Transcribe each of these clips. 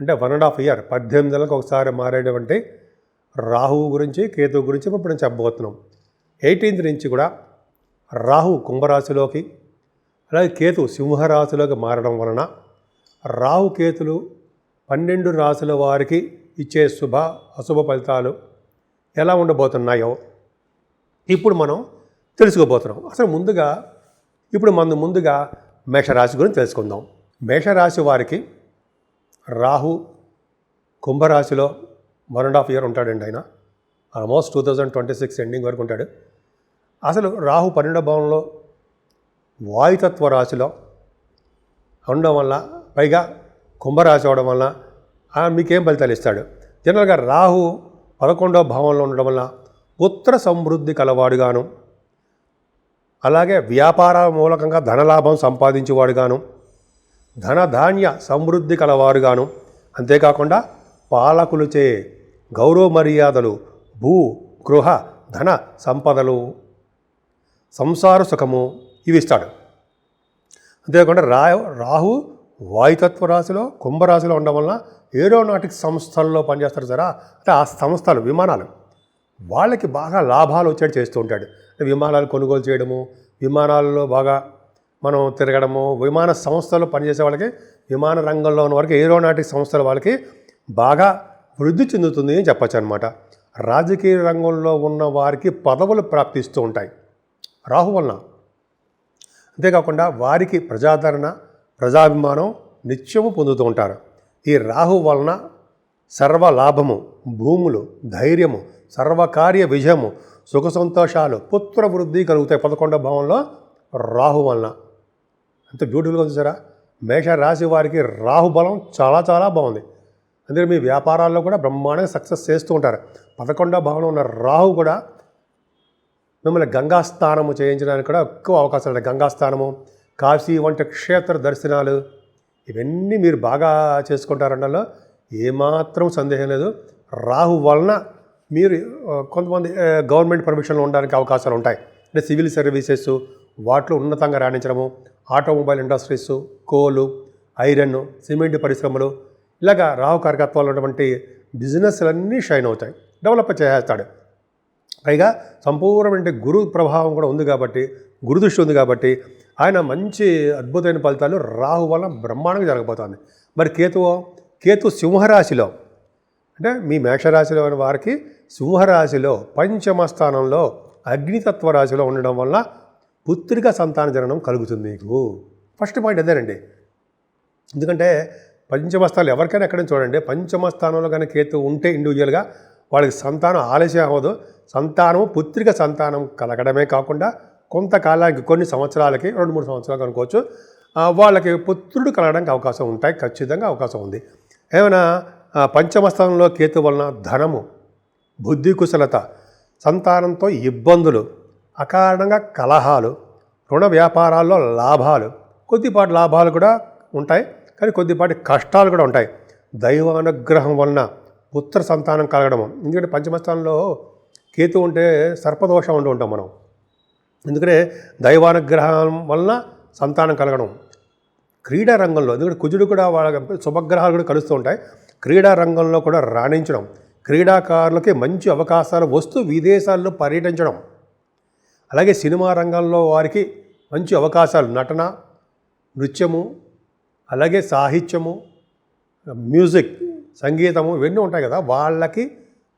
అంటే one and half year పద్దెనిమిది నెలలకు ఒకసారి మారేటువంటి రాహువు గురించి కేతువు గురించి ఇప్పుడు చెప్పబోతున్నాం. ఎయిటీన్త్ నుంచి కూడా రాహు కుంభరాశిలోకి అలాగే కేతు సింహరాశిలోకి మారడం వలన రాహు కేతులు పన్నెండు రాశుల వారికి ఇచ్చే శుభ అశుభ ఫలితాలు ఎలా ఉండబోతున్నాయో ఇప్పుడు మనం తెలుసుకోబోతున్నాం. అసలు ముందుగా ఇప్పుడు మనం ముందుగా మేషరాశి గురించి తెలుసుకుందాం. మేషరాశి వారికి రాహు కుంభరాశిలో వన్ అండ్ హాఫ్ ఇయర్ ఉంటాడండి ఆయన. Almost two thousand twenty six ending వరకు ఉంటాడు. అసలు రాహు పన్నెండో భావంలో వాయుతత్వ రాశిలో ఉండడం వల్ల పైగా కుంభరాశి అవడం వల్ల మీకేం ఫలితాలు ఇస్తాడు? జనరల్గా రాహు పదకొండవ భావంలో ఉండడం వల్ల ఉత్తర సమృద్ధి కలవాడుగాను అలాగే వ్యాపార మూలకంగా ధనలాభం సంపాదించేవాడుగాను ధనధాన్య సమృద్ధి కలవారుగాను. అంతేకాకుండా పాలకులుచే గౌరవ మర్యాదలు భూ గృహ ధన సంపదలు సంసార సుఖము ఇవి ఇస్తాడు అంతేకాకుండా రా రాహు వాయుతత్వ రాశిలో కుంభరాశిలో ఉండడం వలన ఏరోనాటిక్ సంస్థల్లో పనిచేస్తారు సరా అంటే ఆ సంస్థలు విమానాలు. వాళ్ళకి బాగా లాభాలు వచ్చేట్టు చేస్తూ ఉంటాడు. విమానాలు కొనుగోలు చేయడము విమానాల్లో బాగా మనం తిరగడము విమాన సంస్థలు పనిచేసే వాళ్ళకి విమాన రంగంలో ఉన్న వారికి ఏరోనాటిక్ సంస్థల వాళ్ళకి బాగా వృద్ధి చెందుతుంది అని చెప్పచ్చు అనమాట రాజకీయ రంగంలో ఉన్న వారికి పదవులు ప్రాప్తిస్తూ ఉంటాయి. రాహు వలన. అంతేకాకుండా వారికి ప్రజాదరణ ప్రజాభిమానం నిత్యము పొందుతూ ఉంటారు. ఈ రాహు వలన సర్వలాభము భూములు ధైర్యము సర్వకార్య విజయము సుఖ సంతోషాలు పుత్ర వృద్ధి కలుగుతాయి. పదకొండవ భావంలో రాహు వలన. అంత బ్యూటిఫుల్గా ఉంది సారా మేష రాశి వారికి రాహు బలం చాలా చాలా బాగుంది. అందుకే మీ వ్యాపారాల్లో కూడా బ్రహ్మాండంగా సక్సెస్ చేస్తూ ఉంటారు. పదకొండవ భావంలో ఉన్న రాహు కూడా మిమ్మల్ని గంగా స్నానము చేయించడానికి కూడా ఎక్కువ అవకాశాలు ఉన్నాయి. గంగా స్నానము కాశీ వంటి క్షేత్ర దర్శనాలు ఇవన్నీ మీరు బాగా చేసుకుంటారన్నలో ఏమాత్రం సందేహం లేదు. రాహు వలన మీరు కొంతమంది గవర్నమెంట్ పర్మిషన్లో ఉండడానికి అవకాశాలు ఉంటాయి. అంటే సివిల్ సర్వీసెస్ వాటిలో ఉన్నతంగా రాణించడము automobile industries coal iron cement పరిశ్రమలు ఇలాగా రాహు కార్యకత్వాలు ఉన్నటువంటి బిజినెస్లన్నీ షైన్ అవుతాయి డెవలప్ చేసేస్తాడు పైగా సంపూర్ణమైన గురు ప్రభావం కూడా ఉంది కాబట్టి గురుదృష్టి ఉంది కాబట్టి ఆయన మంచి అద్భుతమైన ఫలితాలు రాహు వల్ల బ్రహ్మాండంగా జరగబోతోంది. మరి కేతువు కేతు సింహరాశిలో అంటే మీ మేషరాశిలో ఉన్న వారికి సింహరాశిలో పంచమ స్థానంలో అగ్నితత్వ రాశిలో ఉండడం వల్ల పుత్రిక సంతాన జననం కలుగుతుంది మీకు. ఫస్ట్ పాయింట్ అదేనండి ఎందుకంటే పంచమస్థానాలు ఎవరికైనా ఎక్కడైనా చూడండి పంచమ స్థానంలో కానీ కేతు ఉంటే ఇండివిజువల్గా వాళ్ళకి సంతానం ఆలస్యం అవ్వదు. సంతానం పుత్రిక సంతానం కలగడమే కాకుండా కొంతకాలానికి కొన్ని సంవత్సరాలకి రెండు మూడు సంవత్సరాలు అనుకోవచ్చు. వాళ్ళకి పుత్రుడు కలగడానికి అవకాశం ఉంటాయి ఖచ్చితంగా అవకాశం ఉంది. ఏమైనా పంచమస్థానంలో కేతు వలన ధనము బుద్ధి కుశలత సంతానంతో ఇబ్బందులు అకారణంగా కలహాలు రుణ వ్యాపారాల్లో లాభాలు కొద్దిపాటి లాభాలు కూడా ఉంటాయి. కానీ కొద్దిపాటి కష్టాలు కూడా ఉంటాయి. దైవానుగ్రహం వలన పుత్ర సంతానం కలగడం ఎందుకంటే పంచమస్థానంలో కేతు ఉంటే సర్పదోషం ఉంటూ ఉంటాం మనం. ఎందుకంటే దైవానుగ్రహం వలన సంతానం కలగడం. క్రీడా రంగంలో ఎందుకంటే కుజుడు కూడా వాళ్ళ శుభగ్రహాలు కూడా కలుస్తూ ఉంటాయి. క్రీడా రంగంలో కూడా రాణించడం. క్రీడాకారులకి మంచి అవకాశాలు వస్తూ విదేశాల్లో పర్యటించడం. అలాగే సినిమా రంగంలో వారికి మంచి అవకాశాలు నటన నృత్యము అలాగే సాహిత్యము మ్యూజిక్ సంగీతము ఇవన్నీ ఉంటాయి కదా. వాళ్ళకి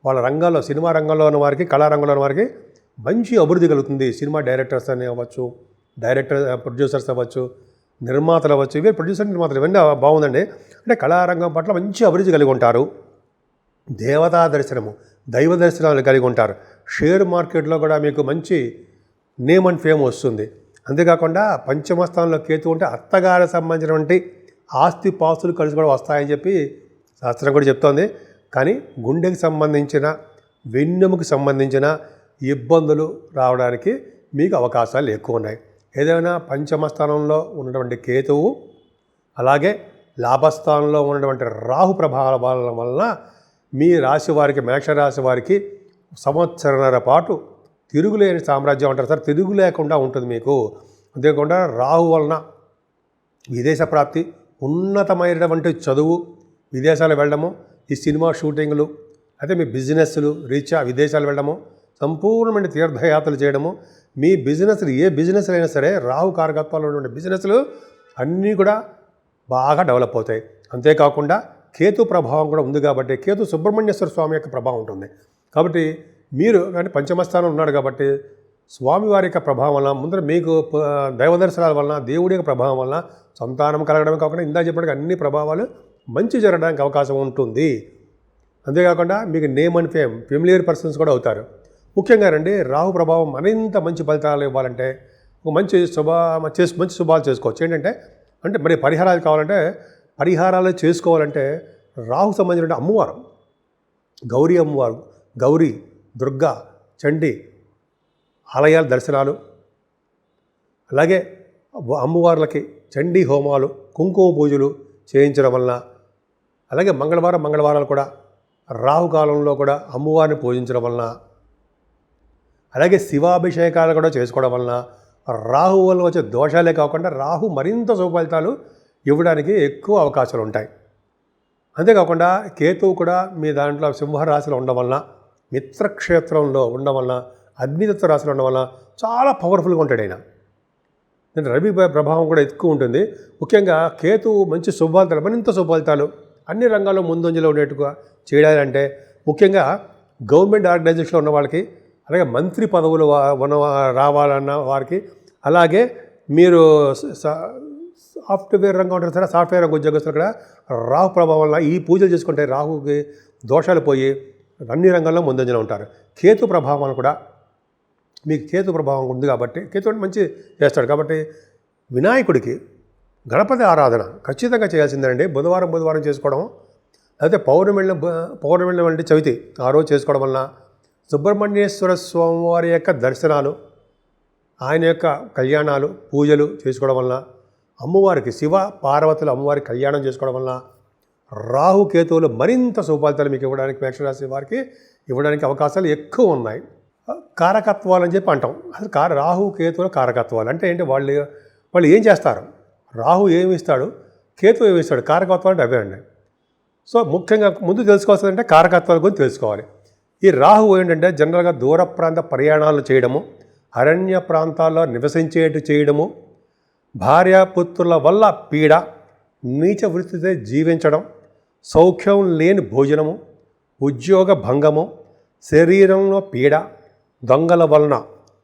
వాళ్ళ రంగంలో సినిమా రంగంలో ఉన్న వారికి కళారంగంలో ఉన్న వారికి మంచి అభివృద్ధి కలుగుతుంది. సినిమా డైరెక్టర్స్ అని అవ్వచ్చు డైరెక్టర్ ప్రొడ్యూసర్స్ అవ్వచ్చు నిర్మాతలు అవ్వచ్చు ఇవే ప్రొడ్యూసర్ నిర్మాతలు ఇవన్నీ బాగుందండి. అంటే కళారంగం పట్ల మంచి అభివృద్ధి కలిగి ఉంటారు. దేవతా దర్శనము దైవ దర్శనాలు కలిగి ఉంటారు. షేర్ మార్కెట్లో కూడా మీకు మంచి నేమ్ అండ్ ఫేమ్ వస్తుంది. అంతేకాకుండా పంచమ స్థానంలో కేతు ఉంటే అత్తగారికి సంబంధించినటువంటి ఆస్తి పాస్తులు కలిసి కూడా వస్తాయని చెప్పి శాస్త్రం కూడా చెప్తోంది. కానీ గుండెకి సంబంధించిన వెన్నెముకి సంబంధించిన ఇబ్బందులు రావడానికి మీకు అవకాశాలు ఎక్కువ ఉన్నాయి. ఏదైనా పంచమ స్థానంలో ఉన్నటువంటి కేతువు అలాగే లాభస్థానంలో ఉన్నటువంటి రాహు ప్రభావాల వలన మీ రాశి వారికి మేషరాశి వారికి సంవత్సరన్నర పాటు తిరుగులేని సామ్రాజ్యం అంటారు. సార్ తిరుగు లేకుండా ఉంటుంది మీకు. అంతేకాకుండా రాహు వలన విదేశ ప్రాప్తి ఉన్నతమైనటువంటి చదువు విదేశాలు వెళ్ళడము ఈ సినిమా షూటింగ్లు అయితే మీ బిజినెస్లు రీత్యా విదేశాలు వెళ్ళడము సంపూర్ణమైన తీర్థయాత్రలు చేయడము మీ బిజినెస్లు ఏ బిజినెస్లు అయినా సరే రాహు కారకత్వాలు ఉన్నటువంటి బిజినెస్లు అన్నీ కూడా బాగా డెవలప్ అవుతాయి. అంతేకాకుండా కేతు ప్రభావం కూడా ఉంది కాబట్టి కేతు సుబ్రహ్మణ్యేశ్వర స్వామి యొక్క ప్రభావం ఉంటుంది. కాబట్టి మీరు అంటే పంచమస్థానం ఉన్నాడు కాబట్టి స్వామివారి యొక్క ప్రభావం వలన ముందర మీకు ప- దైవ దర్శనాల వలన దేవుడి యొక్క ప్రభావం వలన సంతానం కలగడమే కాకుండా ఇందా చెప్పడానికి అన్ని ప్రభావాలు మంచి జరగడానికి అవకాశం ఉంటుంది. అంతేకాకుండా మీకు name and fame familiar persons కూడా అవుతారు. ముఖ్యంగా రండి రాహు ప్రభావం మరింత మంచి ఫలితాలు ఇవ్వాలంటే ఒక మంచి శుభ చేసు మంచి శుభాలు చేసుకోవచ్చు. ఏంటంటే అంటే మరి పరిహారాలు కావాలంటే పరిహారాలు చేసుకోవాలంటే రాహు సంబంధించిన అమ్మవారు గౌరీ అమ్మవారు గౌరీ దుర్గా చండి ఆలయాల దర్శనాలు. అలాగే అమ్మవార్లకి చండీ హోమాలు కుంకుమ పూజలు చేయించడం వలన అలాగే మంగళవారం మంగళవారాలు కూడా రాహుకాలంలో కూడా అమ్మవారిని పూజించడం వలన అలాగే శివాభిషేకాలు కూడా చేసుకోవడం వలన రాహు వల్ల వచ్చే దోషాలే కాకుండా రాహు మరింత సుఫలితాలు ఇవ్వడానికి ఎక్కువ అవకాశాలు ఉంటాయి. అంతేకాకుండా కేతువు కూడా మీ దాంట్లో సింహరాశిలో ఉండడం వలన మిత్రక్షేత్రంలో ఉండడం వలన అగ్నితత్వ రాశిలో ఉండడం వలన చాలా పవర్ఫుల్గా ఉంటాడు ఆయన. రవి ప్రభావం కూడా ఎక్కువ ఉంటుంది. ముఖ్యంగా కేతువు మంచి శుభాలితాలు మరింత శుభాలితాలు అన్ని రంగాల్లో ముందంజలో ఉండేట్టుగా చేయాలంటే ముఖ్యంగా గవర్నమెంట్ ఆర్గనైజేషన్లో ఉన్న వాళ్ళకి అలాగే మంత్రి పదవులు ఉన్న రావాలన్న వారికి అలాగే మీరు సాఫ్ట్వేర్ రంగం ఉంటారు సరే సాఫ్ట్వేర్ రంగ ఉద్యోగస్తులు కూడా రాహు ప్రభావం వల్ల ఈ పూజలు చేసుకుంటే రాహుకి దోషాలు పోయి అన్ని రంగాల్లో ముందంజలో ఉంటారు. కేతు ప్రభావం కూడా మీకు కేతు ప్రభావం ఉంది కాబట్టి కేతు అంటే మంచి చేస్తాడు. కాబట్టి వినాయకుడికి గణపతి ఆరాధన ఖచ్చితంగా చేయాల్సిందండి బుధవారం బుధవారం చేసుకోవడం అయితే పౌర్ణమిళ్ళ పౌర్ణమిళ్ళ వంటి చవితి ఆ రోజు చేసుకోవడం వలన సుబ్రహ్మణ్యేశ్వర స్వామివారి యొక్క దర్శనాలు ఆయన యొక్క కళ్యాణాలు పూజలు చేసుకోవడం వలన అమ్మవారికి శివ పార్వతులు అమ్మవారి కళ్యాణం చేసుకోవడం వలన రాహు కేతువులు మరింత శుభఫలితాలు మీకు ఇవ్వడానికి మేషరాశి వారికి ఇవ్వడానికి అవకాశాలు ఎక్కువ ఉన్నాయి. కారకత్వాలు అని చెప్పి అంటాం. అసలు కార రాహు కేతువుల కారకత్వాలు అంటే ఏంటి? వాళ్ళు వాళ్ళు ఏం చేస్తారు? రాహు ఏమి ఇస్తాడు? కేతు ఏమి ఇస్తాడు? కారకత్వాలు అంటే అవే అండి. సో ముఖ్యంగా ముందు తెలుసుకోవాల్సిందంటే కారకత్వాల గురించి తెలుసుకోవాలి. ఈ రాహు ఏంటంటే జనరల్గా దూర ప్రాంత ప్రయాణాలు చేయడము అరణ్య ప్రాంతాల్లో నివసించేటు చేయడము భార్యాపుత్రుల వల్ల పీడ నీచ వృత్తితో జీవించడం సౌఖ్యం లేని భోజనము ఉద్యోగ భంగము శరీరంలో పీడ దొంగల వలన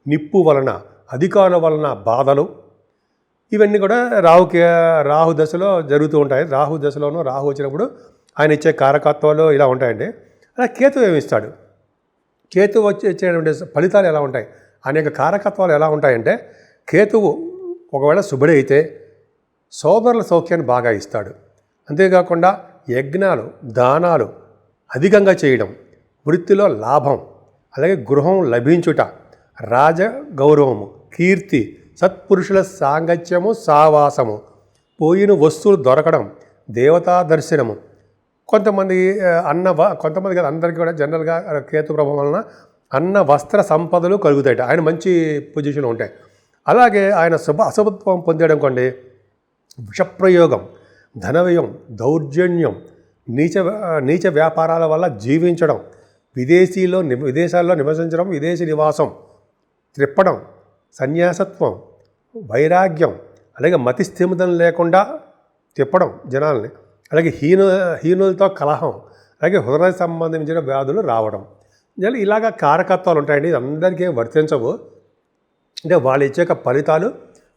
నిప్పు వలన అధికారుల వలన బాధలు ఇవన్నీ కూడా రాహుకి రాహు దశలో జరుగుతూ ఉంటాయి. రాహు దశలోనూ రాహు వచ్చినప్పుడు ఆయన ఇచ్చే కారకత్వాలు ఇలా ఉంటాయండి. అలా కేతు ఏమిస్తాడు కేతు వచ్చేటువంటి ఫలితాలు ఎలా ఉంటాయి? అనేక కారకత్వాలు ఎలా ఉంటాయంటే కేతువు ఒకవేళ శుభుడైతే అయితే సోదరుల సౌఖ్యాన్ని బాగా ఇస్తాడు. అంతేకాకుండా యజ్ఞాలు దానాలు అధికంగా చేయడం వృత్తిలో లాభం అలాగే గృహం లభించుట రాజ గౌరవము కీర్తి సత్పురుషుల సాంగత్యము సావాసము పోయిన వస్తువులు దొరకడం దేవతా దర్శనము. కొంతమంది అన్న కొంతమంది కదా అందరికీ కూడా జనరల్గా కేతు ప్రభావం వలన అన్న వస్త్ర సంపదలు కలుగుతాయి ఆయన మంచి పొజిషన్లో ఉంటాయి. అలాగే ఆయన శుభ అశుభత్వం పొందడం కొండి విషప్రయోగం. ధనవ్యయం దౌర్జన్యం నీచ నీచ వ్యాపారాల వల్ల జీవించడం విదేశీలో ని- విదేశాల్లో నివసించడం విదేశీ నివాసం త్రిప్పడం సన్యాసత్వం వైరాగ్యం అలాగే మతి స్థిమితం లేకుండా తిప్పడం జనాల్ని అలాగే హీను హీనులతో కలహం అలాగే హృదయ సంబంధించిన వ్యాధులు రావడం. జనాలు ఇలాగ కారకత్వాలు ఉంటాయండి. ఇది అందరికీ వర్తించవు. అంటే వాళ్ళు ఇచ్చే యొక్క ఫలితాలు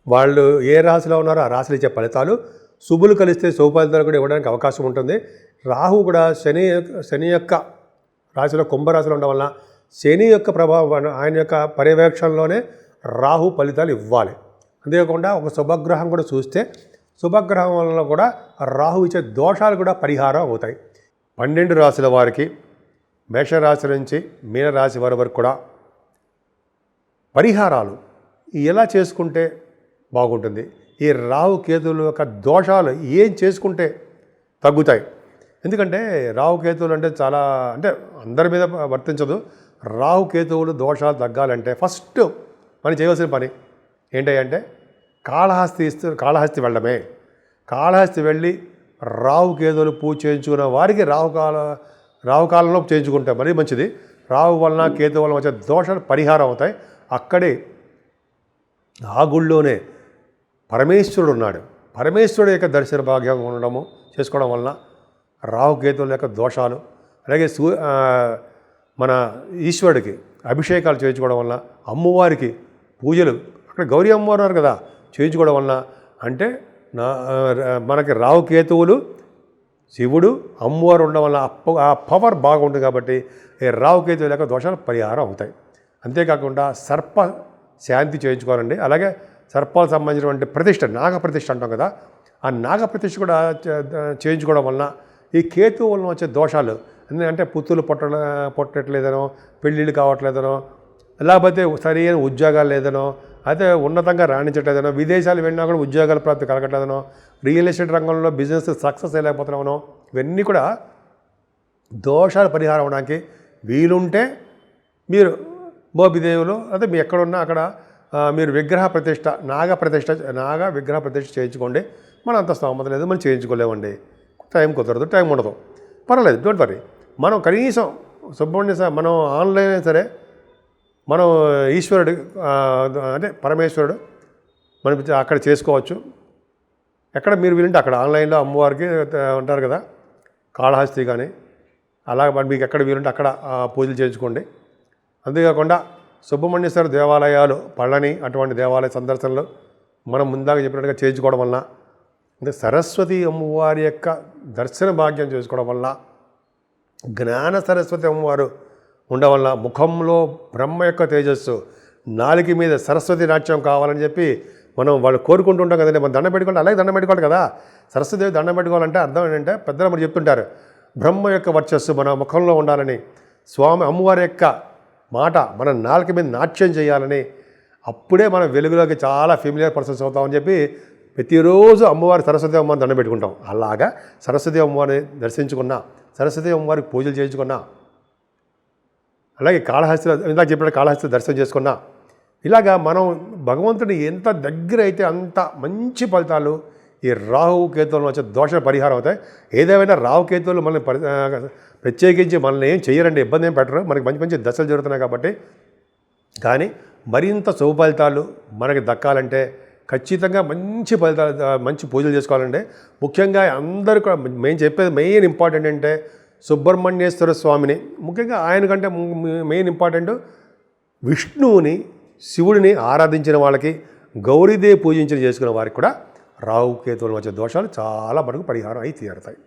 వాళ్ళు ఏ రాశిలో ఉన్నారో ఆ రాశులు ఇచ్చే ఫలితాలు శుభులు కలిస్తే శుభఫలితాలు కూడా ఇవ్వడానికి అవకాశం ఉంటుంది. రాహు కూడా శని శని యొక్క రాశిలో కుంభరాశిలో ఉండడం వల్ల శని యొక్క ప్రభావం ఆయన యొక్క పర్యవేక్షణలోనే రాహు ఫలితాలు ఇవ్వాలి. అంతేకాకుండా ఒక శుభగ్రహం కూడా చూస్తే శుభగ్రహం వలన కూడా రాహు ఇచ్చే దోషాలు కూడా పరిహారం అవుతాయి. పన్నెండు రాశుల వారికి మేషరాశి నుంచి మీనరాశి వారి వరకు కూడా పరిహారాలు ఎలా చేసుకుంటే బాగుంటుంది? ఈ రావు కేతువుల యొక్క దోషాలు ఏం చేసుకుంటే తగ్గుతాయి? ఎందుకంటే రావు కేతువులు అంటే చాలా అంటే అందరి మీద వర్తించదు. రావు కేతువులు దోషాలు తగ్గాలంటే ఫస్ట్ మనం చేయవలసిన పని ఏంటంటే కాళహస్తి ఇస్తూ కాళహస్తి వెళ్ళడమే. కాళహస్తి వెళ్ళి రావు కేతువులు పూజ చేయించుకున్న వారికి రావు కాల రావు కాలంలో చేయించుకుంటే మరీ మంచిది. రావు వలన కేతు వలన వచ్చే దోషాలు పరిహారం అవుతాయి. అక్కడే ఆ గుళ్ళోనే పరమేశ్వరుడు ఉన్నాడు పరమేశ్వరుడు యొక్క దర్శన భాగ్యం ఉండడము చేసుకోవడం వలన రాహుకేతువుల యొక్క దోషాలు అలాగే సూ మన ఈశ్వరుడికి అభిషేకాలు చేయించుకోవడం వలన అమ్మవారికి పూజలు అక్కడ గౌరీ అమ్మవారు ఉన్నారు కదా చేయించుకోవడం వలన అంటే నా మనకి రావుకేతువులు శివుడు అమ్మవారు ఉండడం వల్ల ఆ ప- ఆ పవర్ బాగుంటుంది కాబట్టి ఈ రావుకేతు లేక దోషాలు పరిహారం అవుతాయి. అంతేకాకుండా సర్ప శాంతి చేయించుకోవాలండి. అలాగే సర్పాలకు సంబంధించినటువంటి ప్రతిష్ట నాగ ప్రతిష్ట అంటాం కదా ఆ నాగ ప్రతిష్ట కూడా చేయించుకోవడం వలన ఈ కేతు వలన వచ్చే దోషాలు ఎందుకంటే పుత్తులు పొట్ట పొట్టట్లేదనో పెళ్ళిళ్ళు కావట్లేదనో లేకపోతే సరైన ఉద్యోగాలు లేదనో అయితే ఉన్నతంగా రాణించట్లేదనో విదేశాలు వెళ్ళినా కూడా ఉద్యోగాల ప్రాప్తి కలగట్లేదనో రియల్ ఎస్టేట్ రంగంలో బిజినెస్ సక్సెస్ అయ్యలేకపోతున్నామనో ఇవన్నీ కూడా దోషాలు పరిహారం అవడానికి వీలుంటే మీరు బోబిదేవులు అదే మీ ఎక్కడున్నా అక్కడ మీరు విగ్రహ ప్రతిష్ట నాగ ప్రతిష్ట నాగ విగ్రహ ప్రతిష్ట చేయించుకోండి. మన అంత స్తోమత లేదు మనం చేయించుకోలేమండి. టైం కుదరదు టైం ఉండదు. పర్వాలేదు డోంట్ వరీ మనం కనీసం సుబ్రహ్మణ్య స్వామి మనం ఆన్లైన్ అయినా సరే మనం ఈశ్వరుడు అంటే పరమేశ్వరుడు మనం అక్కడ చేసుకోవచ్చు. ఎక్కడ మీరు వీలుంటే అక్కడ ఆన్లైన్లో అమ్మవారికి ఉంటారు కదా కాళహస్తి కానీ అలాగ మరి మీకు ఎక్కడ వీలుంటే అక్కడ పూజలు చేయించుకోండి. అంతేకాకుండా సుబ్రహ్మణ్యేశ్వర దేవాలయాలు పళ్ళని అటువంటి దేవాలయ సందర్శనలు మనం ముందాక చెప్పినట్టుగా చేయించుకోవడం వలన అంటే సరస్వతి అమ్మవారి యొక్క దర్శన భాగ్యం చేసుకోవడం వల్ల జ్ఞాన సరస్వతి అమ్మవారు ఉండడం వల్ల ముఖంలో బ్రహ్మ యొక్క తేజస్సు నాలుగు మీద సరస్వతి నాట్యం కావాలని చెప్పి మనం వాళ్ళు కోరుకుంటుంటాం కదండి. మనం దండం పెట్టుకోవాలి అలాగే దండం పెట్టుకోవాలి కదా. సరస్వతిదేవి దండం పెట్టుకోవాలంటే అర్థం ఏంటంటే పెద్దలు మరి చెప్తుంటారు బ్రహ్మ యొక్క వర్చస్సు మన ముఖంలో ఉండాలని స్వామి అమ్మవారి యొక్క మాట మన నాలుక మీద నాట్యం చేయాలని అప్పుడే మనం వెలుగులోకి చాలా ఫెమిలియర్ పర్సన్స్ అవుతామని చెప్పి ప్రతిరోజు అమ్మవారి సరస్వతి అమ్మవారిని దండం పెట్టుకుంటాం. అలాగా సరస్వతి అమ్మవారిని దర్శించుకున్నా సరస్వతి అమ్మవారికి పూజలు చేయించుకున్నా అలాగే కాళహస్తి ఇందాక చెప్పిన కాళహస్తి దర్శనం చేసుకున్నా ఇలాగా మనం భగవంతుని ఎంత దగ్గర అయితే అంత మంచి ఫలితాలు ఈ రాహు కేతువులు వచ్చే దోష పరిహారం అవుతాయి. ఏదేమైనా రాహు కేతువులు మనల్ని పరి ప్రత్యేకించి మనల్ని ఏం చేయరండి ఇబ్బంది ఏం పెట్టరు. మనకి మంచి మంచి దశలు జరుగుతున్నాయి కాబట్టి. కానీ మరింత శుభ ఫలితాలు మనకి దక్కాలంటే ఖచ్చితంగా మంచి ఫలితాలు మంచి పూజలు చేసుకోవాలంటే ముఖ్యంగా అందరూ కూడా మేము చెప్పేది మెయిన్ ఇంపార్టెంట్ అంటే సుబ్రహ్మణ్యేశ్వర స్వామిని ముఖ్యంగా ఆయన కంటే మెయిన్ ఇంపార్టెంట్ విష్ణువుని శివుడిని ఆరాధించిన వాళ్ళకి గౌరీదేవి పూజించిన చేసుకున్న వారికి కూడా రాహుకేతువులు వచ్చే దోషాలు చాలా మనకు పరిహారం అయి తీరుతాయి.